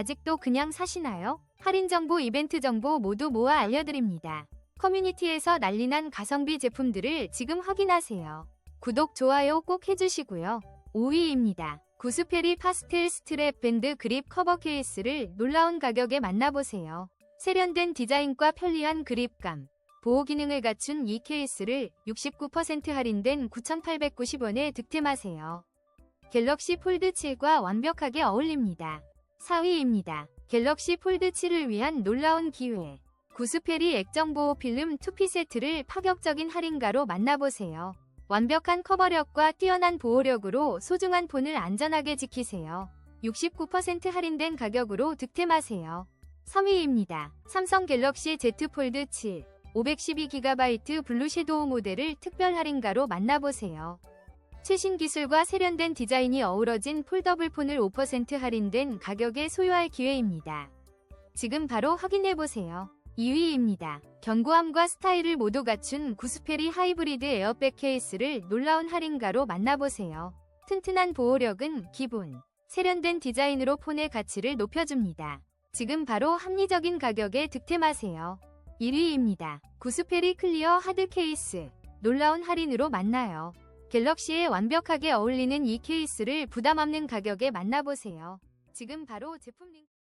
아직도 그냥 사시나요? 할인 정보, 이벤트 정보 모두 모아 알려드립니다. 커뮤니티에서 난리난 가성비 제품들을 지금 확인하세요. 구독, 좋아요 꼭 해주시고요. 5위입니다. 구스페리 파스텔 스트랩 밴드 그립 커버 케이스를 놀라운 가격에 만나보세요. 세련된 디자인과 편리한 그립감, 보호 기능을 갖춘 이 케이스를 69% 할인된 9,890원에 득템하세요. 갤럭시 폴드 7과 완벽하게 어울립니다. 4위입니다. 갤럭시 폴드 7을 위한 놀라운 기회. 구스페리 액정 보호 필름 2피 세트를 파격적인 할인가로 만나보세요. 완벽한 커버력과 뛰어난 보호력으로 소중한 폰을 안전하게 지키세요. 69% 할인된 가격으로 득템하세요. 3위입니다. 삼성 갤럭시 Z 폴드 7 512GB 블루 섀도우 모델을 특별 할인가로 만나보세요. 최신 기술과 세련된 디자인이 어우러진 폴더블 폰을 5% 할인된 가격에 소유할 기회입니다. 지금 바로 확인해보세요. 2위입니다. 견고함과 스타일을 모두 갖춘 구스페리 하이브리드 에어백 케이스를 놀라운 할인가로 만나보세요. 튼튼한 보호력은 기본, 세련된 디자인으로 폰의 가치를 높여줍니다. 지금 바로 합리적인 가격에 득템하세요. 1위입니다. 구스페리 클리어 하드 케이스. 놀라운 할인으로 만나요. 갤럭시에 완벽하게 어울리는 이 케이스를 부담 없는 가격에 만나보세요. 지금 바로 제품 링크